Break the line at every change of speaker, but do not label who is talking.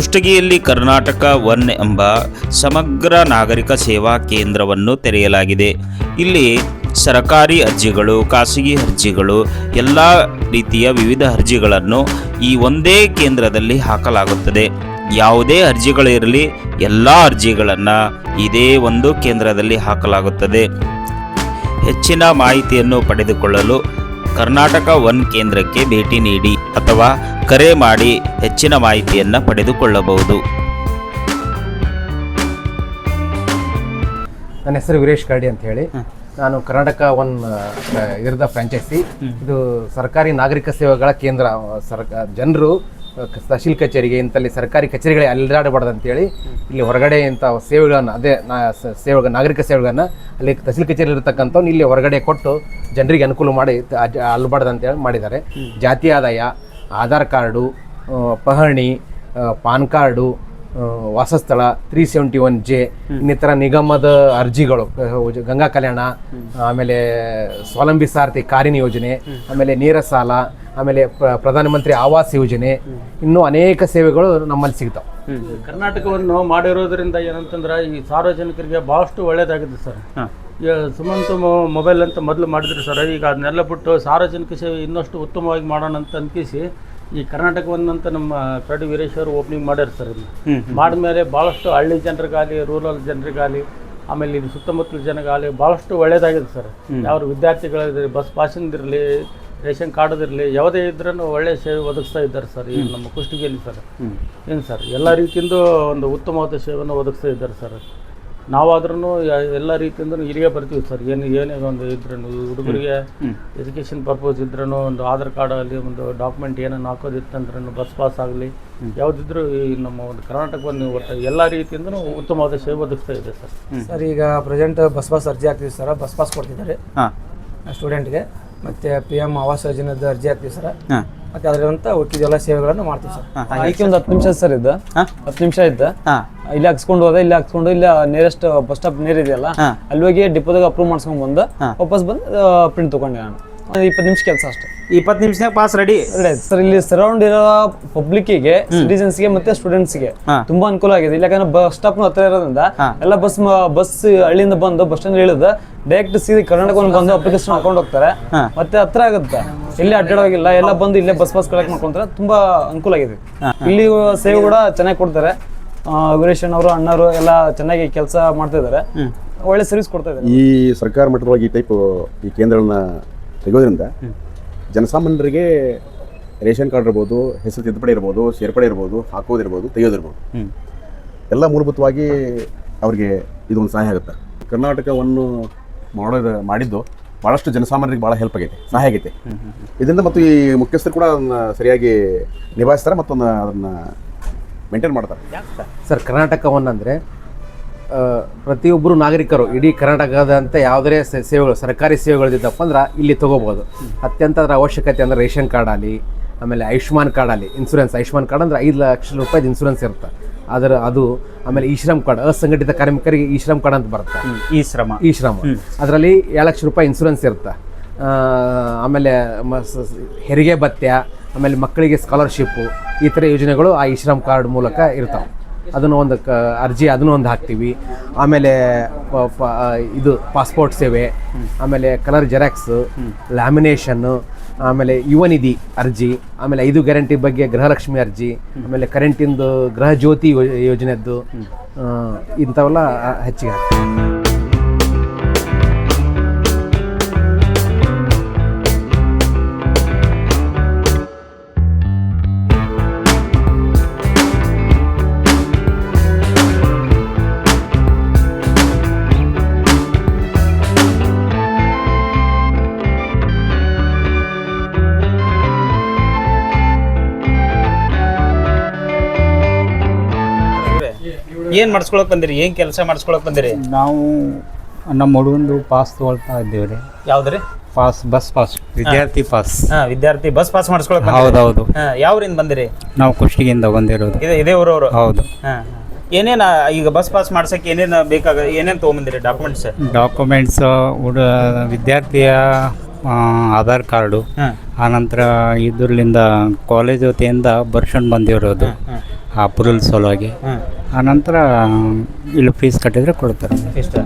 ಕುಷ್ಟಗಿಯಲ್ಲಿ Karnataka one ಎಂಬ ಸಮಗ್ರ ನಾಗರಿಕ ಸೇವಾ ಕೇಂದ್ರವನ್ನು ತೆರೆಯಲಾಗಿದೆ. ಇಲ್ಲಿ ಸರಕಾರಿ ಅರ್ಜಿಗಳು, ಖಾಸಗಿ ಅರ್ಜಿಗಳು, ಎಲ್ಲ ರೀತಿಯ ವಿವಿಧ ಅರ್ಜಿಗಳನ್ನು ಈ ಒಂದೇ ಕೇಂದ್ರದಲ್ಲಿ ಹಾಕಲಾಗುತ್ತದೆ. ಯಾವುದೇ ಅರ್ಜಿಗಳಿರಲಿ ಎಲ್ಲ ಅರ್ಜಿಗಳನ್ನು ಇದೇ ಒಂದು ಕೇಂದ್ರದಲ್ಲಿ ಹಾಕಲಾಗುತ್ತದೆ. ಹೆಚ್ಚಿನ ಮಾಹಿತಿಯನ್ನು ಪಡೆದುಕೊಳ್ಳಲು ಕರ್ನಾಟಕ ಒನ್ ಕೇಂದ್ರಕ್ಕೆ ಭೇಟಿ ನೀಡಿ ಅಥವಾ ಕರೆ ಮಾಡಿ ಹೆಚ್ಚಿನ ಮಾಹಿತಿಯನ್ನು ಪಡೆದುಕೊಳ್ಳಬಹುದು.
ನನ್ನ ಹೆಸರು ವೀರೇಶ್ ಕರಡಿ ಅಂತ ಹೇಳಿ. ನಾನು ಕರ್ನಾಟಕ ಒನ್ ಇದರದ ಫ್ರಾಂಚೈಸಿ. ಇದು ಸರ್ಕಾರಿ ನಾಗರಿಕ ಸೇವೆಗಳ ಕೇಂದ್ರ. ಸರ್ಕ ಜನರು ತಹಶೀಲ್ ಕಚೇರಿಗೆ ಇಂಥಲ್ಲಿ ಸರ್ಕಾರಿ ಕಚೇರಿಗಳೇ ಅಲ್ಲಾಡಬಾರ್ದು ಅಂತೇಳಿ ಇಲ್ಲಿ ಹೊರಗಡೆ ಇಂಥ ಸೇವೆಗಳನ್ನು, ಅದೇ ನಾ ಸ- ಸೇವೆಗಳ ನಾಗರಿಕ ಸೇವೆಗಳನ್ನು ಅಲ್ಲಿ ತಹಶೀಲ್ ಕಚೇರಿ ಇರತಕ್ಕಂಥವ್ನು ಇಲ್ಲಿ ಹೊರಗಡೆ ಕೊಟ್ಟು ಜನರಿಗೆ ಅನುಕೂಲ ಮಾಡಿ ಅಲ್ಬಾರ್ದು ಅಂತೇಳಿ ಮಾಡಿದ್ದಾರೆ. ಜಾತಿ ಆದಾಯ, ಆಧಾರ್ ಕಾರ್ಡು ಪಹಣಿ ಪಾನ್ ಕಾರ್ಡು ವಾಸಸ್ಥಳ ತ್ರೀ ಸೆವೆಂಟಿ ಒನ್ ಜೆ ಇನ್ನಿತರ ನಿಗಮದ ಅರ್ಜಿಗಳು ಗಂಗಾ ಕಲ್ಯಾಣ, ಆಮೇಲೆ ಸ್ವಾವಲಂಬಿ ಸಾರಥಿ ಕಾರಿನ ಯೋಜನೆ, ಆಮೇಲೆ ನೇರ ಸಾಲ ಆಮೇಲೆ ಪ್ರ- ಪ್ರಧಾನಮಂತ್ರಿ ಆವಾಸ್ ಯೋಜನೆ ಇನ್ನೂ ಅನೇಕ ಸೇವೆಗಳು ನಮ್ಮಲ್ಲಿ ಸಿಗ್ತಾವೆ.
ಕರ್ನಾಟಕವನ್ನು ಮಾಡಿರೋದ್ರಿಂದ ಏನಂತಂದ್ರೆ ಈ ಸಾರ್ವಜನಿಕರಿಗೆ ಬಹಳಷ್ಟು ಒಳ್ಳೇದಾಗಿದೆ ಸರ್. ಸುಮಂತ ಮೊಬೈಲ್ ಅಂತ ಮೊದಲು ಮಾಡಿದ್ರು ಸರ್. ಈಗ ಅದನ್ನೆಲ್ಲ ಬಿಟ್ಟು ಸಾರ್ವಜನಿಕ ಸೇವೆ ಇನ್ನಷ್ಟು ಉತ್ತಮವಾಗಿ ಮಾಡೋಣ ಅಂತ ಅನ್ಕಿಸಿ ಈ ಕರ್ನಾಟಕವನ್ನಂತ ನಮ್ಮ ಕರಡಿ ವೀರೇಶ್ ಅವರು ಓಪನಿಂಗ್ ಮಾಡ್ಯಾರ ಸರ್ ಇದನ್ನ ಮಾಡಿದ್ಮೇಲೆ ಭಾಳಷ್ಟು ಹಳ್ಳಿ ಜನರಿಗಾಗಲಿ ರೂರಲ್ ಜನರಿಗಾಗಲಿ ಆಮೇಲೆ ಇಲ್ಲಿ ಸುತ್ತಮುತ್ತಲ ಜನಗಾಗಲಿ ಭಾಳಷ್ಟು ಒಳ್ಳೇದಾಗಿದೆ ಸರ್. ಯಾವ ವಿದ್ಯಾರ್ಥಿಗಳಿರಲಿ ಬಸ್ ಪಾಸಿಂದಿರಲಿ ಇರಲಿ ರೇಷನ್ ಕಾರ್ಡ್ ಇರಲಿ ಯಾವುದೇ ಇದ್ರೂ ಒಳ್ಳೆಯ ಸೇವೆ ಒದಗಿಸ್ತಾ ಇದ್ದಾರೆ ಸರ್ ಈಗ ನಮ್ಮ ಕುಷ್ಟಗಿಯಲ್ಲಿ ಸರ್. ಏನು ಸರ್ ಎಲ್ಲ ರೀತಿಯಿಂದ ಒಂದು ಉತ್ತಮವಾದ ಸೇವೆಯನ್ನು ಒದಗಿಸ್ತಾ ಇದ್ದಾರೆ ಸರ್. ನಾವಾದ್ರೂ ಎಲ್ಲ ರೀತಿಯಿಂದ ಹಿರಿಯ ಬರ್ತೀವಿ ಸರ್ ಏನು ಏನೇ ಒಂದು ಇದ್ರೂ ಹುಡುಗರಿಗೆ ಎಜುಕೇಷನ್ ಪರ್ಪಸ್ ಇದ್ರೂ ಒಂದು ಆಧಾರ್ ಕಾರ್ಡ್ ಆಗಲಿ ಒಂದು ಡಾಕ್ಯುಮೆಂಟ್ ಏನನ್ನು ಹಾಕೋದಿತ್ತಂದ್ರೂ ಬಸ್ ಪಾಸ್ ಆಗಲಿ ಯಾವುದಿದ್ರೂ ಈ ನಮ್ಮ ಒಂದು ಕರ್ನಾಟಕವನ್ನು ಒಟ್ಟು ಎಲ್ಲ ರೀತಿಯಿಂದ ಉತ್ತಮವಾದ ಸೇವೆ ಒದಗಿಸ್ತಾ ಇದೆ ಸರ್.
ಸರ್ ಈಗ ಪ್ರೆಸೆಂಟ್ ಬಸ್ ಪಾಸ್ ಅರ್ಜಿ ಹಾಕ್ತೀವಿ ಸರ್ ಬಸ್ ಪಾಸ್ ಕೊಡ್ತಿದ್ದಾರೆ ಸ್ಟೂಡೆಂಟ್ಗೆ ಮತ್ತು ಪಿ ಎಂ ಆವಾಸ್ ಯೋಜನೆದ ಅರ್ಜಿ ಹಾಕ್ತೀವಿ ಸರ್. ಮತ್ತೆ ಅದರಂತ ಉಳಿದ ಸೇವೆಗಳನ್ನು ಮಾಡ್ತೀವಿ ಸರ್.
ಅದಕ್ಕೆ ಒಂದು ಹತ್ತು ನಿಮಿಷ ಸರ್ ಇದ್ದ ಹತ್ತು ನಿಮಿಷ ಇದ್ದ ಇಲ್ಲಿ ಹಾಕ್ಸ್ಕೊಂಡು ಹೋದ ಇಲ್ಲಿ ಹಾಕ್ಸ್ಕೊಂಡು ಇಲ್ಲ ನಿಯರೆಸ್ಟ್ ಬಸ್ ಸ್ಟಾಪ್ ನೇರ್ ಇದೆಯಲ್ಲ ಅಲ್ಲಿ ಹೋಗಿ ಡಿಪೋದಾಗ ಅಪ್ರೂವ್ ಮಾಡ್ಸ್ಕೊಂಡ್ ಬಂದು ವಾಪಸ್ ಬಂದು ಪ್ರಿಂಟ್ ತಗೊಂಡೆ ನಾನು. ಇಪ್ಪತ್ತು ನಿಮಿಷ ಕೆಲಸ ಅಷ್ಟೇ.
ಇಪ್ಪತ್ತು ನಿಮಿಷನಾಗ ಪಾಸ್ ರೆಡಿ
ಸರ್ ಇಲ್ಲಿ ಸರೌಂಡ್ ಇರೋ ಪಬ್ಲಿಕ್ಕಿಗೆ ಸಿಟಿಸನ್ಸ್ಗೆ ಮತ್ತೆ ಸ್ಟೂಡೆಂಟ್ಸ್ಗೆ ತುಂಬಾ ಅನುಕೂಲ ಆಗಿದೆ. ಇಲ್ಲ ಯಾಕಂದ್ರೆ ಬಸ್ ಸ್ಟಾಪ್ ಹತ್ರ ಇರೋದ್ರಿಂದ ಎಲ್ಲ ಬಸ್ ಬಸ್ ಹಳ್ಳಿಯಿಂದ ಬಂದು ಬಸ್ ಸ್ಟ್ಯಾಂಡ್ ಇಳಿದು ಡೈರೆಕ್ಟ್ ಸೀದಿ ಕರ್ನಾಟಕವನ್ನು ಬಂದು ಅಪ್ಲಿಕೇಶನ್ ಹಾಕೊಂಡು ಹೋಗ್ತಾರೆ. ಮತ್ತೆ ಹತ್ರ ಆಗುತ್ತೆ. ಇಲ್ಲಿ ಅಡ್ಡಾಡೋಗಿಲ್ಲ ಎಲ್ಲ ಬಂದು ಇಲ್ಲೇ ಬಸ್ ಪಾಸ್ ಕಲೆಕ್ಟ್ ಮಾಡ್ಕೊಂತಾರೆ ತುಂಬಾ ಅನುಕೂಲ ಆಗಿದೆ. ಇಲ್ಲಿ ಸೇವೆ ಕೂಡ ಚೆನ್ನಾಗಿ ಕೊಡ್ತಾರೆ. ಆ, ವೀರೇಶ್ ಅವರು ಅಣ್ಣವರು ಎಲ್ಲ ಚೆನ್ನಾಗಿ ಕೆಲಸ ಮಾಡ್ತಾ ಇದ್ದಾರೆ. ಒಳ್ಳೆ ಸರ್ವಿಸ್ ಕೊಡ್ತಾ ಇದ್ದಾರೆ.
ಈ ಸರ್ಕಾರ ಮಟ್ಟದೊಳಗೆ ಈ ಟೈಪ್ ಈ ಕೇಂದ್ರಗಳನ್ನ ತೆಗೋದ್ರಿಂದ ಜನಸಾಮಾನ್ಯರಿಗೆ ರೇಷನ್ ಕಾರ್ಡ್ ಇರ್ಬೋದು ಹೆಸರು ತಿದ್ದುಪಡಿ ಇರ್ಬೋದು ಸೇರ್ಪಡೆ ಇರ್ಬೋದು ಹಾಕೋದಿರ್ಬೋದು ತೆಗೆಯೋದಿರ್ಬೋದು. ಎಲ್ಲ ಮೂಲಭೂತವಾಗಿ ಅವ್ರಿಗೆ ಇದೊಂದು ಸಹಾಯ ಆಗುತ್ತೆ. ಕರ್ನಾಟಕವನ್ನು ಮಾಡೋದು ಮಾಡಿದ್ದು ಭಾಳಷ್ಟು ಜನಸಾಮಾನ್ಯರಿಗೆ ಭಾಳ ಹೆಲ್ಪ್ ಆಗೈತೆ ಸಹಾಯ ಆಗೈತೆ. ಇದರಿಂದ ಮತ್ತು ಈ ಮುಖ್ಯಸ್ಥರು ಕೂಡ ಅದನ್ನ ಸರಿಯಾಗಿ ನಿಭಾಯಿಸ್ತಾರೆ ಮತ್ತು ಅದನ್ನ ಮೇಂಟೈನ್ ಮಾಡ್ತಾರೆ.
ಸರ್ ಕರ್ನಾಟಕ ಒನ್ ಅಂದರೆ ಪ್ರತಿಯೊಬ್ಬರು ನಾಗರಿಕರು ಇಡೀ ಕರ್ನಾಟಕದಂಥ ಯಾವುದೇ ಸೇವೆಗಳು ಸರ್ಕಾರಿ ಸೇವೆಗಳಿದ್ದಪ್ಪ ಅಂದ್ರೆ ಇಲ್ಲಿ ತೊಗೋಬೋದು. ಅತ್ಯಂತ ಅದರ ಅವಶ್ಯಕತೆ ಅಂದರೆ ರೇಷನ್ ಕಾರ್ಡ್ ಆಗಲಿ ಆಮೇಲೆ ಆಯುಷ್ಮಾನ್ ಕಾರ್ಡ್ ಆಗಲಿ ಇನ್ಸೂರೆನ್ಸ್ ಆಯುಷ್ಮಾನ್ ಕಾರ್ಡ್ ಅಂದರೆ ಐದು ಲಕ್ಷ ರೂಪಾಯಿದು ಇನ್ಸೂರೆನ್ಸ್ ಇರುತ್ತೆ. ಅದರ ಅದು ಆಮೇಲೆ ಈ ಶ್ರಮ್ ಕಾರ್ಡ್ ಅಸಂಘಟಿತ ಕಾರ್ಮಿಕರಿಗೆ ಈ ಶ್ರಮ್ ಕಾರ್ಡ್ ಅಂತ ಬರುತ್ತೆ.
ಈ ಶ್ರಮ.
ಈ ಶ್ರಮ. ಅದರಲ್ಲಿ ಏಳು ಲಕ್ಷ ರೂಪಾಯಿ ಇನ್ಸೂರೆನ್ಸ್ ಇರುತ್ತೆ. ಆಮೇಲೆ ಹೆರಿಗೆ ಭತ್ಯ ಆಮೇಲೆ ಮಕ್ಕಳಿಗೆ ಸ್ಕಾಲರ್ಶಿಪ್ಪು ಈ ಥರ ಯೋಜನೆಗಳು ಆ ಈ ಶ್ರಮ್ ಕಾರ್ಡ್ ಮೂಲಕ ಇರ್ತಾವೆ. ಅದನ್ನು ಒಂದು ಕ, ಅರ್ಜಿ ಅದನ್ನು ಒಂದು ಹಾಕ್ತೀವಿ. ಆಮೇಲೆ ಇದು ಪಾಸ್ಪೋರ್ಟ್ ಸೇವೆ, ಆಮೇಲೆ ಕಲರ್ ಜೆರಾಕ್ಸು ಲ್ಯಾಮಿನೇಷನ್ನು ಆಮೇಲೆ ಯುವನಿಧಿ ಅರ್ಜಿ, ಆಮೇಲೆ ಐದು ಗ್ಯಾರಂಟಿ ಬಗ್ಗೆ ಗೃಹಲಕ್ಷ್ಮಿ ಅರ್ಜಿ, ಆಮೇಲೆ ಕರೆಂಟಿಂದು ಗೃಹ ಜ್ಯೋತಿ ಯೋಜನೆದ್ದು ಇಂಥವೆಲ್ಲ ಹೆಚ್ಚಿಗೆ ಹಾಕ್ತೀವಿ.
ಏನ್ ಮಾಡಿಸ್ಕೊಳಕ್ ಬಂದಿರಿ? ಏನ್ ಕೆಲಸ ಮಾಡಿಸ್ಕೊಳಕ್ ಬಂದಿರಿ?
ನಾವು ನಮ್ಮ ಹುಡುಗಂದು ಪಾಸ್ ತಗೊಳ್ತಾ ಇದ್ದೇವೆ ರೀ
ಯಾವ್ದ್ರಿ
ಪಾಸ್ ಬಸ್ ಪಾಸ್ ವಿದ್ಯಾರ್ಥಿ ಪಾಸ್
ಹಾ ವಿದ್ಯಾರ್ಥಿ ಬಸ್ ಪಾಸ್ ಮಾಡಿಸ್ಕೊಳಕ್?
ಹೌದೌದು.
ಯಾವ್ರಿಂದ ಬಂದಿರಿ?
ನಾವು ಕುಷ್ಟಿಗಿಂದ ಬಂದಿರೋದು.
ಇದೇ ಇದೇ ಊರವರು?
ಹೌದು.
ಹಾ ಏನೇನ ಈಗ ಬಸ್ ಪಾಸ್ ಮಾಡ್ಸಕ್ಕೆ ಏನೇನು ಬೇಕಾಗ ಏನೇನು ತೊಗೊಂಬಂದಿರಿ ಡಾಕ್ಯುಮೆಂಟ್ಸ್
ಡಾಕ್ಯುಮೆಂಟ್ಸ್ ಹುಡ ವಿದ್ಯಾರ್ಥಿಯ ಆ, ಆಧಾರ್ ಕಾರ್ಡು ಆನಂತರ ಇದರಿಂದ ಕಾಲೇಜ್ ವತಿಯಿಂದ ಬರ್ಸ್ಕೊಂಡು ಬಂದಿರೋದು. ಆ ಪುರುಲ್ ಸಲುವಾಗಿ. ನಂತರ ಇಲ್ಲಿ ಫೀಸ್ ಕಟ್ಟಿದರೆ ಕೊಡ್ತಾರೆ.
ಇಷ್ಟ